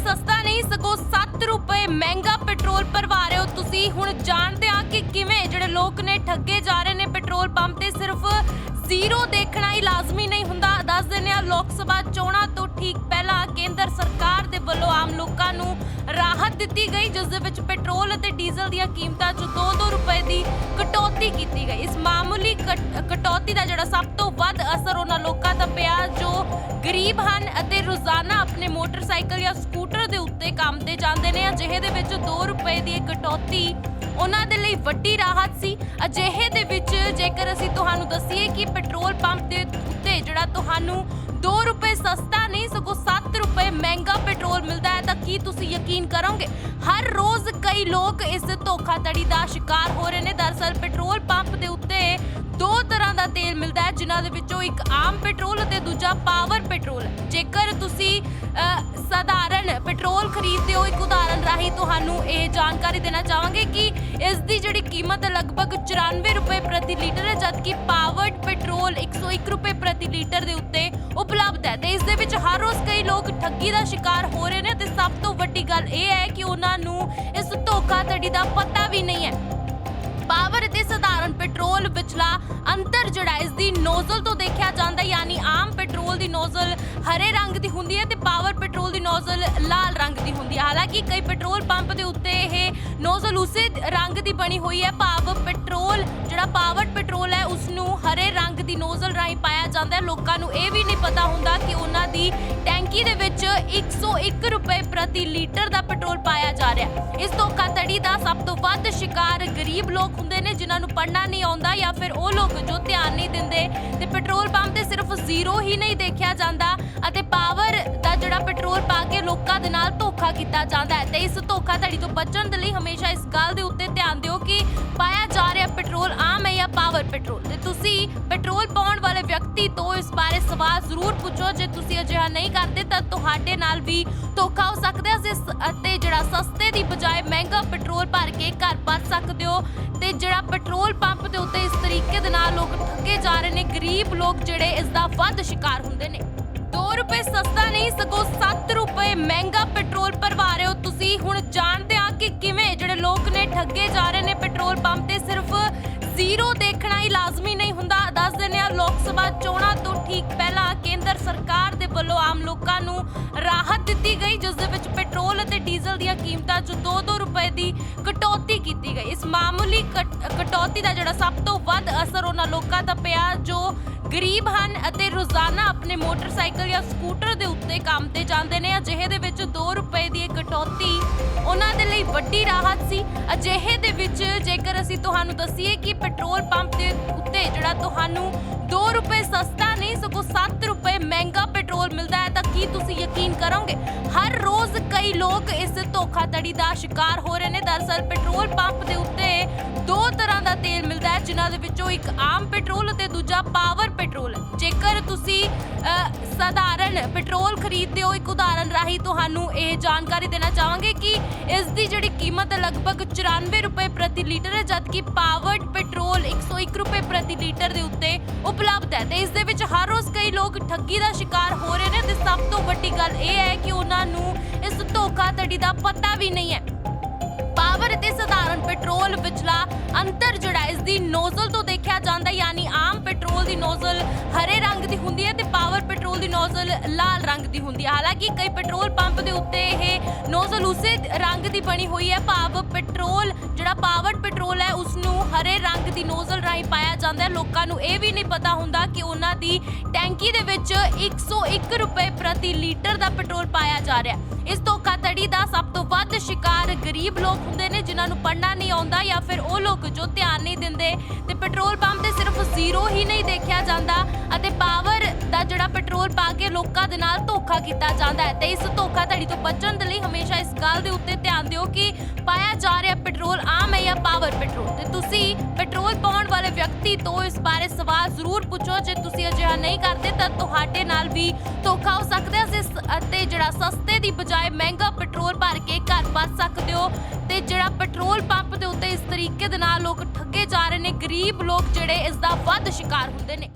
ਸਸਤਾ ਨਹੀਂ, ਸਗੋਂ 7 ਰੁਪਏ ਮਹਿੰਗਾ ਪੈਟਰੋਲ ਭਰਵਾ ਰਹੇ ਹੋ ਤੁਸੀਂ। ਹੁਣ ਜਾਣਦੇ ਆ ਕਿ ਕਿਵੇਂ ਜਿਹੜੇ ਲੋਕ ਨੇ ਠੱਗੇ ਜਾ ਰਹੇ ਨੇ ਪੈਟਰੋਲ ਪੰਪ ਤੇ। ਸਿਰਫ ਜ਼ੀਰੋ ਦੇਖਣਾ ਹੀ ਲਾਜ਼ਮੀ ਨਹੀਂ ਹੁੰਦਾ। ਦੱਸ ਦਿੰਦੇ ਆ ਲੋਕ ਸਭਾ ਚੋਣਾਂ ਤੋਂ ਠੀਕ ਪਹਿਲਾਂ ਕੇਂਦਰ ਸਰਕਾਰ ਦੇ ਵੱਲੋਂ ਆਮ ਲੋਕਾਂ ਨੂੰ ਰਾਹਤ ਦਿੱਤੀ ਗਈ, ਜਿਸ ਦੇ ਵਿੱਚ ਪੈਟਰੋਲ ਅਤੇ ਡੀਜ਼ਲ ਦੀਆਂ ਕੀਮਤਾਂ 'ਚ 2-2 ਰੁਪਏ ਦੀ ਕਟੌਤੀ ਕੀਤੀ ਗਈ। ਇਸ ਮਾਮੂਲੀ ਕਟੌਤੀ ਦਾ ਜਿਹੜਾ ਸਭ ਤੋਂ ਵੱਧ ਅਸਰ ਉਹਨਾਂ ਲੋਕਾਂ ਦਾ ਪਿਆ, ਜੋ ਗਰੀਬ ਹਨ ਅਤੇ ਰੋਜ਼ਾਨਾ ਆਪਣੇ ਮੋਟਰਸਾਈਕਲ ਜਾਂ ਸਕੂਟਰ ਦੇ ਉੱਤੇ ਕੰਮ ਤੇ ਜਾਂਦੇ ਨੇ। ਅਜਿਹੇ ਦੇ ਵਿੱਚ 2 ਰੁਪਏ ਦੀ ਕਟੌਤੀ ਉਹਨਾਂ ਦੇ ਲਈ ਵੱਡੀ ਰਾਹਤ ਸੀ। ਅਜਿਹੇ ਦੇ ਵਿੱਚ ਜੇਕਰ ਅਸੀਂ ਤੁਹਾਨੂੰ ਦੱਸੀਏ ਕਿ ਪੈਟਰੋਲ ਪੰਪ ਦੇ ਜਿਹੜਾ ਤੁਹਾਨੂੰ 2 ਰੁਪਏ ਸਸਤਾ ਨਹੀਂ ਸਗੋਂ 7 ਰੁਪਏ ਮਹਿੰਗਾ ਪੈਟਰੋਲ ਮਿਲਦਾ ਹੈ ਤਾਂ ਕੀ ਤੁਸੀਂ ਯਕੀਨ ਕਰੋਗੇ? ਹਰ ਰੋਜ਼ ਕਈ ਲੋਕ ਇਸ ਧੋਖਾਧੜੀ ਦਾ ਸ਼ਿਕਾਰ ਹੋ ਰਹੇ ਨੇ। ਦਰਅਸਲ ਪੈਟਰੋਲ ਪੰਪ ਦੇ ਉੱਤੇ ਦੋ ਤਰ੍ਹਾਂ ਦਾ ਤੇਲ ਮਿਲਦਾ ਹੈ ਜਿਨ੍ਹਾਂ ਦੇ ਵਿੱਚੋਂ ਇੱਕ ਆਮ ਪੈਟਰੋਲ ਅਤੇ ਦੂਜਾ ਪਾਵਰ ਪੈਟਰੋਲ ਜੇਕਰ ਤੁਸੀਂ ਅ, ਸਧਾਰਨ ਪੈਟਰੋਲ ਖਰੀਦਦੇ ਹੋ ਇੱਕ ਉਦਾਹਰਨ ਰਾਹੀਂ ਤੁਹਾਨੂੰ ਇਹ ਜਾਣਕਾਰੀ ਦੇਣਾ ਚਾਹਾਂਗੇ ਕੀਮਤ ਲਗਭਗ 94 ਰੁਪਏ ਪ੍ਰਤੀ ਲੀਟਰ ਹੈ, ਜਦਕਿ ਪਾਵਰਡ ਪੈਟਰੋਲ 101 ਰੁਪਏ ਪ੍ਰਤੀ ਲੀਟਰ ਦੇ ਉੱਤੇ ਉਪਲਬਧ ਹੈ। ਤੇ ਇਸ ਦੇ ਵਿੱਚ ਹਰ ਰੋਜ਼ ਕਈ ਲੋਕ ਠੱਗੀ ਦਾ ਸ਼ਿਕਾਰ ਹੋ ਰਹੇ ਨੇ ਤੇ ਸਭ ਤੋਂ ਵੱਡੀ ਗੱਲ ਇਹ ਹੈ ਕਿ ਉਹਨਾਂ ਨੂੰ ਇਸ ਧੋਖਾਧੜੀ ਦਾ ਪਤਾ ਵੀ ਨਹੀਂ ਹੈ। ਪਾਵਰ ਅਤੇ ਸਧਾਰਨ ਪੈਟਰੋਲ ਵਿਚਲਾ ਅੰਤਰ ਜਿਹੜਾ ਇਸ ਦੀ ਨੋਜ਼ਲ ਤੋਂ ਦੇਖਿਆ ਜਾਂਦਾ, ਯਾਨੀ ਆਮ ਪੈਟਰੋਲ ਦੀ ਨੋਜ਼ਲ ਹਰੇ ਰੰਗ ਦੀ ਹੁੰਦੀ ਹੈ ਤੇ ਪਾਵਰ ਪੈਟਰੋਲ ਦੀ ਨੋਜ਼ਲ ਲਾਲ ਰੰਗ ਦੀ ਹੁੰਦੀ ਹੈ। ਹਾਲਾਂਕਿ ਕਈ ਪੈਟਰੋਲ ਪੰਪ ਦੇ ਉੱਤੇ ਇਹ ਨੋਜ਼ਲ ਉਸੇ ਰੰਗ ਦੀ ਬਣੀ ਹੋਈ ਹੈ। ਭਾਵ ਪੈਟਰੋਲ, ਜਿਹੜਾ ਪਾਵਰ ਪੈਟਰੋਲ ਹੈ ਉਸ ਨੂੰ ਹਰੇ ਰੰਗ ਦੀ ਨੋਜ਼ਲ ਰਾਹੀਂ ਪਾਇਆ ਜਾਂਦਾ ਹੈ। ਲੋਕਾਂ ਨੂੰ ਇਹ ਵੀ ਨਹੀਂ ਪਤਾ ਹੁੰਦਾ ਕਿ ਉਹਨਾਂ ਦੀ ਟੈਂਕੀ ਦੇ ਵਿੱਚ 101 ਰੁਪਏ ਪ੍ਰਤੀ ਲੀਟਰ ਦਾ ਪੈਟਰੋਲ ਪਾਇਆ ਜਾ ਰਿਹਾ ਹੈ। ਇਸ ਧੋਖਾਧੜੀ ਦਾ ਸਭ ਤੋਂ ਵੱਧ ਸ਼ਿਕਾਰ ਗਰੀਬ ਲੋਕ ਹੁੰਦੇ ਨੇ, ਜਿਨ੍ਹਾਂ ਨੂੰ ਪੜ੍ਹਨਾ ਨਹੀਂ ਆਉਂਦਾ ਜਾਂ ਫਿਰ ਉਹ ਲੋਕ ਜੋ ਧਿਆਨ ਨਹੀਂ ਦਿੰਦੇ ਪੈਟਰੋਲ ਪੰਪ ਤੇ ਸਿਰਫ ਜ਼ੀਰੋ ਹੀ ਨਹੀਂ ਦੇਖਿਆ ਜਾਂਦਾ ਅਤੇ ਪਾਵਰ ਦਾ ਜਿਹੜਾ ਪੈਟਰੋਲ ਪਾ ਕੇ ਲੋਕਾਂ ਦੇ ਨਾਲ ਧੋਖਾ ਕੀਤਾ ਜਾਂਦਾ ਹੈ। ਤੇ ਇਸ ਧੋਖਾਧੜੀ ਤੋਂ ਬਚਣ ਦੇ ਲਈ ਹਮੇਸ਼ਾ ਇਸ ਗੱਲ ਦੇ ਉੱਤੇ ਧਿਆਨ ਦਿਓ ਕਿ ਪਾਇਆ ਜਾ ਰਿਹਾ ਪੈਟਰੋਲ ਆਮ ਹੈ ਜਾਂ ਪਾਵਰ ਪੈਟਰੋਲ। ਤੇ ਤੁਸੀਂ ਪੈਟਰੋਲ ਪਾਉਣ ਵਾਲੇ ਵਿਅਕਤੀ ਤੋਂ ਇਸ ਬਾਰੇ ਸਵਾਲ ਜ਼ਰੂਰ ਪੁੱਛੋ। ਜੇ ਤੁਸੀਂ ਅਜਿਹਾ ਨਹੀਂ ਕਰਦੇ ਤਾਂ ਤੁਹਾਡੇ ਨਾਲ ਵੀ ਧੋਖਾ ਹੋ ਸਕਦਾ ਹੈ। ਅਤੇ ਜਿਹੜਾ ਸਸਤੇ ਦੀ ਬਜਾਏ ਮਹਿੰਗਾ ਪੈਟਰੋਲ ਭਰ ਕੇ ਘਰ ਪਹੁੰਚ ਸਕਦੇ ਹੋ। ਤੇ ਜਿਹੜਾ ਪੈਟਰੋਲ ਪੰਪ ਦੇ ਉੱਤੇ ਤਰੀਕੇ ਦੇ ਨਾਲ ਲੋਕ ਠੱਗੇ ਜਾ ਰਹੇ ਨੇ, ਗਰੀਬ ਲੋਕ ਜਿਹੜੇ ਇਸ ਦਾ ਵੱਧ ਸ਼ਿਕਾਰ ਹੁੰਦੇ ਨੇ। 2 ਰੁਪਏ ਸਸਤਾ ਨਹੀਂ, ਸਗੋਂ 7 ਰੁਪਏ ਮਹਿੰਗਾ ਪੈਟਰੋਲ ਭਰਵਾ ਰਹੇ ਹੋ ਤੁਸੀਂ। ਹੁਣ ਜਾਣਦੇ ਆ ਕਿ ਕਿਵੇਂ ਜਿਹੜੇ ਲੋਕ ਨੇ ਠੱਗੇ ਜਾ ਰਹੇ ਨੇ ਪੈਟਰੋਲ ਪੰਪ ਤੇ, ਸਿਰਫ ਜ਼ੀਰੋ ਦੇਖਣਾ ਹੀ ਲਾਜ਼ਮੀ ਨਹੀਂ ਹੁੰਦਾ। ਦੱਸ ਦਿੰਦੇ ਆ, ਲੋਕ ਸਭਾ ਚੋਣਾਂ ਤੋਂ ਠੀਕ ਪਹਿਲਾਂ ਕੇਂਦਰ ਸਰਕਾਰ ਦੇ ਵੱਲੋਂ ਆਮ ਲੋਕਾਂ ਨੂੰ ਰਾਹਤ ਦਿੱਤੀ ਗਈ, ਜਿਸ ਦੇ ਵਿੱਚ ਪੈਟਰੋਲ ਅਤੇ ਡੀਜ਼ਲ ਦੀਆਂ ਕੀਮਤਾਂ 'ਚ 2-2 ਰੁਪਏ ਦੀ ਕਟੌਤੀ ਕੀਤੀ ਗਈ। ਇਸ ਮਾਮੂਲੀ ਕਟੌਤੀ ਦਾ ਜਿਹੜਾ ਸਭ ਤੋਂ ਵੱਧ ਅਸਰ ਉਹਨਾਂ ਲੋਕਾਂ ਦਾ ਪਿਆ, ਜੋ ਗਰੀਬ ਹਨ ਅਤੇ ਰੋਜ਼ਾਨਾ ਆਪਣੇ ਮੋਟਰਸਾਈਕਲ ਜਾਂ ਸਕੂਟਰ ਦੇ ਉੱਤੇ ਕੰਮ ਤੇ ਜਾਂਦੇ ਨੇ। ਅਜਿਹੇ ਦੇ ਵਿੱਚ 2 ਰੁਪਏ ਦੀ ਇਹ ਕਟੌਤੀ ਉਹਨਾਂ ਦੇ ਲਈ ਵੱਡੀ ਰਾਹਤ ਸੀ। ਅਜਿਹੇ ਦੇ ਵਿੱਚ ਜੇਕਰ ਅਸੀਂ ਤੁਹਾਨੂੰ ਦੱਸੀਏ ਕਿ ਪੈਟਰੋਲ ਪੰਪ ਦੇ ਉੱਤੇ ਜਿਹੜਾ ਤੁਹਾਨੂੰ 2 ਰੁਪਏ ਸਸਤਾ ਨਹੀਂ, ਸਗੋਂ 7 ਰੁਪਏ ਮਹਿੰਗਾ ਪੈਟਰੋਲ ਮਿਲਦਾ ਹੈ, ਤਾਂ ਕੀ ਤੁਸੀਂ ਯਕੀਨ ਕਰੋਗੇ? ਹਰ ਰੋਜ਼ ਕਈ ਲੋਕ ਇਸ ਧੋਖਾਧੜੀ ਦਾ ਸ਼ਿਕਾਰ ਹੋ ਰਹੇ ਨੇ। ਦਰਅਸਲ ਪੈਟਰੋਲ ਪੰਪ ਦੇ ਉੱਤੇ ਦੋ ਤਰ੍ਹਾਂ ਦਾ ਤੇਲ ਮਿਲਦਾ ਹੈ, ਜਿਨ੍ਹਾਂ ਦੇ ਵਿੱਚੋਂ ਇੱਕ ਆਮ ਪੈਟਰੋਲ ਅਤੇ ਦੂਜਾ ਪਾਵਰ ਪੈਟਰੋਲ। ਜੇਕਰ ਤੁਸੀਂ ਸਧਾਰਨ ਪੈਟਰੋਲ ਖਰੀਦਦੇ ਹੋ, ਇੱਕ ਉਦਾਹਰਨ ਰਾਹੀਂ ਤੁਹਾਨੂੰ ਇਹ ਜਾਣਕਾਰੀ ਦੇਣਾ ਚਾਹਾਂਗੇ ਕਿ ਇਸ ਦੀ ਜਿਹੜੀ ਕੀਮਤ ਲਗਭਗ 94 ਰੁਪਏ ਪ੍ਰਤੀ ਲੀਟਰ ਹੈ, ਜਦਕਿ ਪਾਵਰਡ ਪੈਟਰੋਲ 101 ਰੁਪਏ ਪ੍ਰਤੀ ਲੀਟਰ ਦੇ ਉੱਤੇ ਉਪਲਬਧ ਹੈ। ਤੇ ਇਸ ਦੇ ਵਿੱਚ ਹਰ ਰੋਜ਼ ਕਈ ਲੋਕ ਠੱਗੀ ਦਾ ਸ਼ਿਕਾਰ ਹੋ ਰਹੇ ਨੇ ਸਭ ਤੋਂ ਵੱਡੀ ਗੱਲ ਇਹ ਹੈ ਕਿ ਉਹਨਾਂ ਨੂੰ ਇਸ ਧੋਖਾਧੜੀ ਦਾ ਪਤਾ ਵੀ ਨਹੀਂ ਹੈ। ਪਾਵਰ ਅਤੇ ਸਧਾਰਨ ਪੈਟਰੋਲ ਵਿਚਲਾ ਅੰਤਰ ਜਿਹੜਾ ਇਸ ਦੀ ਨੋਜ਼ਲ ਤੋਂ ਦੇਖਿਆ ਜਾਂਦਾ, ਯਾਨੀ ਆਮ ਪੈਟਰੋਲ ਦੀ ਨੋਜ਼ਲ ਹਰੇ ਰੰਗ ਦੀ ਹੁੰਦੀ ਹੈ ਤੇ ਪਾਵਰ ਪੈਟਰੋਲ ਦੀ ਨੋਜ਼ਲ ਲਾਲ ਰੰਗ ਦੀ ਹੁੰਦੀ ਹੈ। ਹਾਲਾਂਕਿ ਕਈ ਪੈਟਰੋਲ ਪੰਪ ਦੇ ਉੱਤੇ ਇਹ ਨੋਜ਼ਲ ਉਸੇ ਰੰਗ ਦੀ ਬਣੀ ਹੋਈ ਹੈ, ਭਾਵ ਪੈਟਰੋਲ, ਜਿਹੜਾ ਪਾਵਰ ਪੈਟਰੋਲ ਹੈ ਉਸ ਨੂੰ ਹਰੇ ਰੰਗ ਦੀ ਨੋਜ਼ਲ ਰਾਹੀਂ ਪਾਇਆ ਜਾਂਦਾ ਹੈ। ਲੋਕਾਂ ਨੂੰ ਇਹ ਵੀ ਨਹੀਂ ਪਤਾ ਹੁੰਦਾ ਕਿ ਉਹਨਾਂ ਦੀ ਟੈਂਕੀ ਦੇ ਵਿੱਚ 101 ਰੁਪਏ ਪ੍ਰਤੀ ਲੀਟਰ ਦਾ ਪੈਟਰੋਲ ਪਾਇਆ ਜਾ ਰਿਹਾ ਹੈ। ਇਸ ਧੋਖਾਧੜੀ ਦਾ ਸਭ ਤੋਂ ਵੱਧ ਸ਼ਿਕਾਰ ਗਰੀਬ ਲੋਕ ਹੁੰਦੇ ਨੇ, ਜਿਨ੍ਹਾਂ ਨੂੰ ਪੜ੍ਹਨਾ ਨਹੀਂ ਆਉਂਦਾ ਜਾਂ ਫਿਰ ਉਹ ਲੋਕ ਜੋ ਧਿਆਨ ਨਹੀਂ ਦਿੰਦੇ ਤੇ ਪੈਟਰੋਲ ਪੰਪ ਤੇ ਸਿਰਫ ਜ਼ੀਰੋ ਹੀ ਨਹੀਂ ਦੇਖਿਆ ਜਾਂਦਾ ਅਤੇ ਪਾਵਰ ਦਾ ਜਿਹੜਾ ਪੈਟਰੋਲ ਪਾ ਕੇ ਲੋਕਾਂ ਦੇ ਨਾਲ ਧੋਖਾ ਕੀਤਾ ਜਾਂਦਾ ਹੈ। ਤੇ ਇਸ ਧੋਖਾਧੜੀ ਤੋਂ ਬਚਣ ਦੇ ਲਈ ਹਮੇਸ਼ਾ ਇਸ ਗੱਲ ਦੇ ਉੱਤੇ ਧਿਆਨ ਦਿਓ ਕਿ ਪਾਇਆ ਜਾ ਰਿਹਾ ਪੈਟਰੋਲ, ਆਮ ਹੈ ਜਾਂ ਪਾਵਰ ਪੈਟਰੋਲ? ਤੇ ਤੁਸੀਂ ਪੈਟਰੋਲ ਪਾਉਣ ਵਾਲੇ ਵਿਅਕਤੀ ਤੋਂ ਇਸ ਬਾਰੇ ਸਵਾਲ ਜ਼ਰੂਰ ਪੁੱਛੋ। ਜੇ ਤੁਸੀਂ ਅਜਿਹਾ ਨਹੀਂ ਕਰਦੇ, ਤਾਂ ਤੁਹਾਡੇ ਨਾਲ ਵੀ ਧੋਖਾ ਹੋ ਸਕਦਾ ਹੈ। ਅਤੇ ਜਿਹੜਾ ਸਸਤੇ ਦੀ ਬਜਾਏ ਮਹਿੰਗਾ ਪੈਟਰੋਲ ਭਰ ਕੇ ਘਰ ਪਹੁੰਚ ਸਕਦੇ ਹੋ ਤੇ ਜਿਹੜਾ ਪੈਟਰੋਲ ਪੰਪ ਦੇ ਉੱਤੇ ਇਸ ਤਰੀਕੇ ਦੇ ਨਾਲ ਲੋਕ ਠੱਗੇ ਜਾ ਰਹੇ ਨੇ, ਗਰੀਬ ਲੋਕ ਜਿਹੜੇ ਇਸ ਦਾ ਵੱਧ ਸ਼ਿਕਾਰ ਹੁੰਦੇ ਨੇ।